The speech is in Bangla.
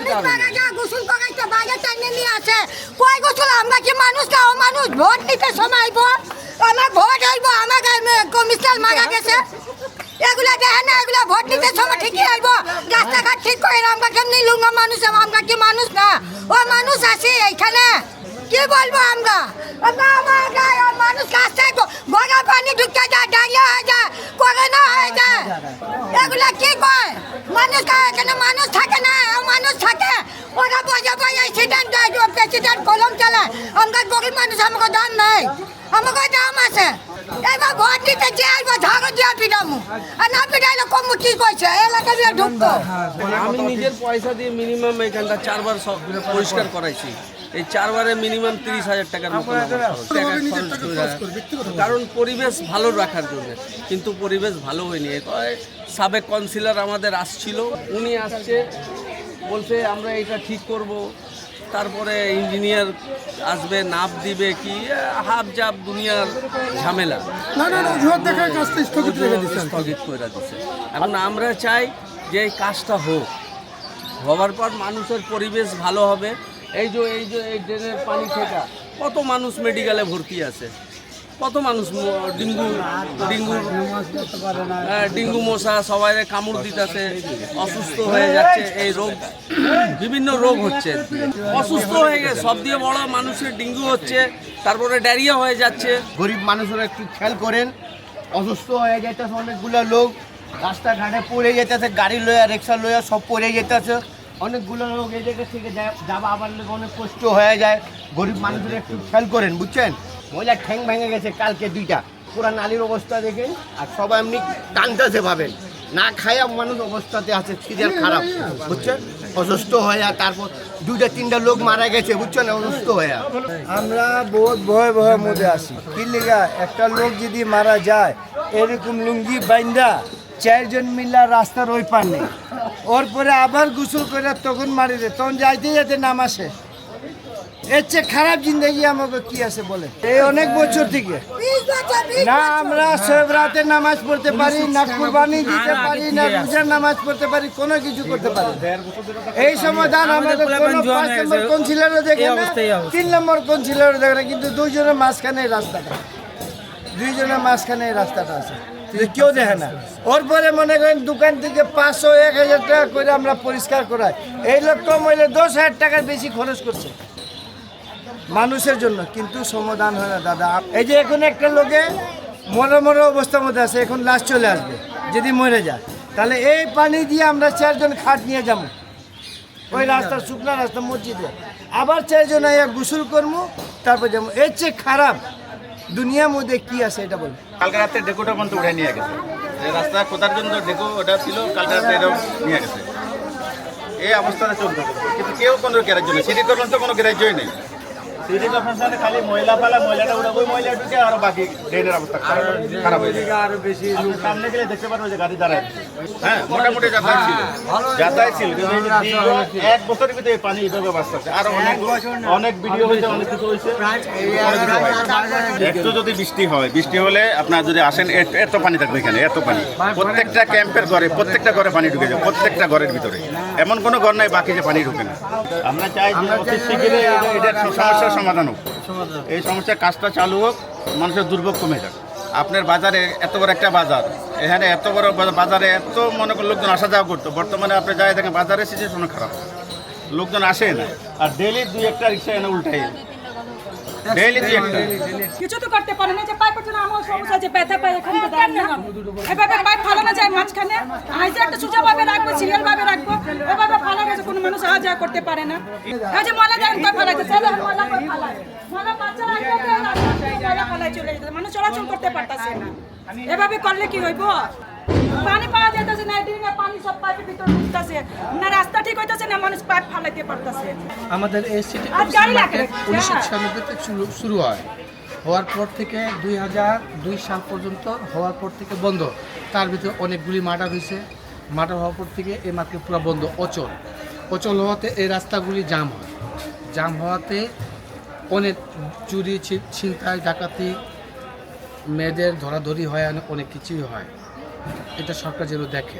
মারা গোসল আমরা কি মানুষ না মানুষ ভোট নিতে সময় আইব ভোট আইব আমার কমিশনার মারা গেছে। এগুলা দেখে না, এগুলা ভোট নিতে সময় ঠিকই মানুষ না? ও মানুষ আছে এইখানে। কি বলব আমরা? মানুষ রাস্তায় গ- গড়া পানি ঢুকে যায় ডাইরিয়া হয়ে যায় করোনা হয়ে যায়। এগুলা কি কয়? মানুষ এখানে মানুষ থাকে না ও মানুষ থাকে ওরা বজা বজা অ্যাক্সিডেন্ট দেয় প্রেসিডেন্ট কলম চালায়। আমরা গরিব মানুষ আমাকে দাম নাই। আমাকে দাম আছে। এবার ভোট দিতে যে আসব ঝাড়ু দিয়ে পিটামু আর না পিটাইলে কমু কি কইছে এলাকা দিয়ে ঢুকতো আমি নিজের পয়সা দিয়ে মিনিমাম এখানটা চারবার সব পরিষ্কার করাইছি। এই চারবারে মিনিমাম তিরিশ হাজার টাকার কারণ পরিবেশ ভালো রাখার জন্য। কিন্তু পরিবেশ ভালো হয়নি। এ কয় সাবেক কাউন্সিলর আমাদের আসছিল। উনি আসছে বলছে আমরা এটা ঠিক করব। তারপরে ইঞ্জিনিয়ার আসবে নাপ দিবে কি হাফ জাপ দুনিয়ার ঝামেলা। না না না অজুহাত দেখে কাজটা স্থগিত রেখে স্থগিত করে দিচ্ছে এখন আমরা চাই যে এই কাজটা হোক। হওয়ার পর মানুষের পরিবেশ ভালো হবে। এই যে এই যে এই ড্রেনের পানি থেকে কত মানুষ মেডিকেলে ভর্তি আছে? কত মানুষ ডেঙ্গু ডেঙ্গু হ্যাঁ, ডেঙ্গু মশা সবাই কামড় দিতেছে অসুস্থ হয়ে যাচ্ছে এই রোগ বিভিন্ন রোগ হচ্ছে। অসুস্থ হয়ে গেছে সব দিয়ে বড় মানুষের ডেঙ্গু হচ্ছে তারপরে ডায়রিয়া হয়ে যাচ্ছে। গরিব মানুষেরা একটু খেয়াল করেন অসুস্থ হয়ে যেতেছে অনেকগুলো লোক রাস্তাঘাটে পড়ে যেতেছে গাড়ি লয়া রিক্সা লয়া সব পড়ে যেতেছে অনেকগুলো লোক এই জায়গা থেকে যাওয়া আবার অনেক কষ্ট হয়ে যায়। গরিব মানুষেরা একটু খেয়াল করেন বুঝছেন? মহিলা ঠ্যাং ভেঙে গেছে কালকে দুইটা। পুরা নালির অবস্থা দেখেন, আর সবাই এমনি টানতেছে ভাবেন। না খায়া মানুষ অবস্থাতে আছে সিরিয়াল খারাপ। বুঝছেন? অসুস্থ হয়ে, তারপর দুইটা, তিনটা লোক মারা গেছে, বুঝছেন? অসুস্থ হয়ে। আমরা বহুত ভয় ভয়ের মধ্যে আছি। কি লিগা? একটা লোক যদি মারা যায়, এরকম লুঙ্গি বাইন্দা চারজন মিল্লা রাস্তার ওই পার নেই ওর পরে আবার গোসল করে তখন মারি দে। তখন যাইতে যেতে নাম আসে। এর চেয়ে খারাপ জিন্দগি আমাকে কি আছে বলে এই অনেক বছর থেকে। না আমরা সব রাতে নামাজ পড়তে পারি না কুরবানি দিতে পারি না রোজার নামাজ পড়তে পারি কোনো কিছু করতে পারি। এই সমাধান আমাদের কোনো পাঁচ নম্বর কোন ছিল দেখে না তিন নম্বর কোন ছিল দেখে না কিন্তু দুইজনের মাঝখানে রাস্তাটা। দুইজনের মাঝখানে রাস্তাটা আছে। কেউ দেখে না। ওর পরে মনে করেন দোকান থেকে পাঁচশো এক হাজার টাকা করে আমরা পরিষ্কার করাই। এই লোক কম হইলে দশ হাজার টাকার বেশি খরচ করছে। মানুষের জন্য, কিন্তু সমাধান হয় না, দাদা। এই যে এখন একটা লোকে মরে মরে অবস্থার মধ্যে আছে, এখন লাশ চলে আসবে, যদি মরে যায়। তাহলে এই পানি দিয়ে আমরা চারজন খাট নিয়ে যাব। ওই রাস্তা, শুকনা রাস্তা, মসজিদে। আবার চারজন আইয়া গোসল করব, তারপর যাব। এর চেয়ে খারাপ দুনিয়ার মধ্যে কি আছে, এটা বল কালকে রাতে ডেকোটা পর্যন্ত উঠে নিয়ে গেছে। রাস্তা খোঁজার জন্য ডেকো ওটা ছিল, কালকে রাতে এটাও নিয়ে গেছে। এই অবস্থাতে চলতে কিন্তু কেউ কোনো গ্যারাজ্য নেই সিটি কর্পোরেশন তো কোনো গ্যারাজ্যই নেই। সিটি কর্পোরেশনে খালি ময়লা ফেলা ময়লাটা উঠে ওই ময়লা ঢুকে আর বাকি ড্রেনের অবস্থা খারাপ খারাপ হয়ে যায় আরও বেশি সামনে গেলে দেখতে পারবেন যে গাড়ি দাঁড়ায় হ্যাঁ মোটামুটি যাতায়াত ছিল। যাতায়াত ছিল কিন্তু এই যে দীর্ঘ এক বছরের ভিতরে পানি এইভাবে বাঁচতেছে আর অনেক অনেক ভিডিও হয়েছে অনেক কিছু হয়েছে। অনেক কিছু। একটু যদি বৃষ্টি হয় বৃষ্টি হলে আপনার যদি আসেন এত- পানি থাকবে এখানে এত পানি। প্রত্যেকটা ক্যাম্পের ঘরে প্রত্যেকটা ঘরে পানি ঢুকে যায় প্রত্যেকটা ঘরের ভিতরে। এমন কোনো ঘর নাই বাকি যে পানি ঢুকে না। আমরা চাই যে অতি শীঘ্রই এটা- সমাধান হোক। এই সমস্যার কাজটা চালু হোক মানুষের দুর্ভোগ কমে যাক। আপনার বাজারে এত বড় একটা বাজার এখানে এত বড় বাজারে এত মনে করেন লোকজন আসা যাওয়া করতো বর্তমানে আপনি যাই দেখেন বাজারের সিচুয়েশন খারাপ। লোকজন আসে না। আর ডেলি দুই একটা রিক্সা এনে উল্টাই কিছু তো করতে পারে না যে পাইপের জন্য আমার সমস্যা আছে ব্যথা পায় এখানে দেন না এভাবে পাইপ ফালানো যায় মাঝখানে। একটা সুজা ভাবে রাখব সিরিয়াল ভাবে রাখব। এভাবে ফালা গেছে কোনো মানুষ আওয়া যাওয়া করতে পারে না। এই যে ফালাইছে ছেলে ফালায় বাচ্চারা তো ময়লা চলে যেতে। মানুষ চলাচল করতে পারতাছে না। এভাবে করলে কি হইব? পানি পাওয়া যাইতেছে না পানি সব পাইপের ভিতর ঢুকতেছে। না রাস্তা ঠিক হইতেছে না মানুষ পাইপ ফালাইতে পারতাছে। আমাদের এই সিটি উনিশশো ছিয়ানব্বইতে শুরু শুরু হয়। হওয়ার পর থেকে দুই হাজার দুই সাল পর্যন্ত হওয়ার পর থেকে বন্ধ। তার ভিতরে অনেকগুলি মার্ডার হয়েছে। মার্ডার হওয়ার পর থেকে এই মার্কেট পুরো বন্ধ অচল। অচল হওয়াতে এই রাস্তাগুলি জাম হয়। জাম হওয়াতে অনেক চুরি ছিনতাই ডাকাতি মেয়েদের ধরাধরি হয় অনেক কিছুই হয়। এটা সরকার যেন দেখে।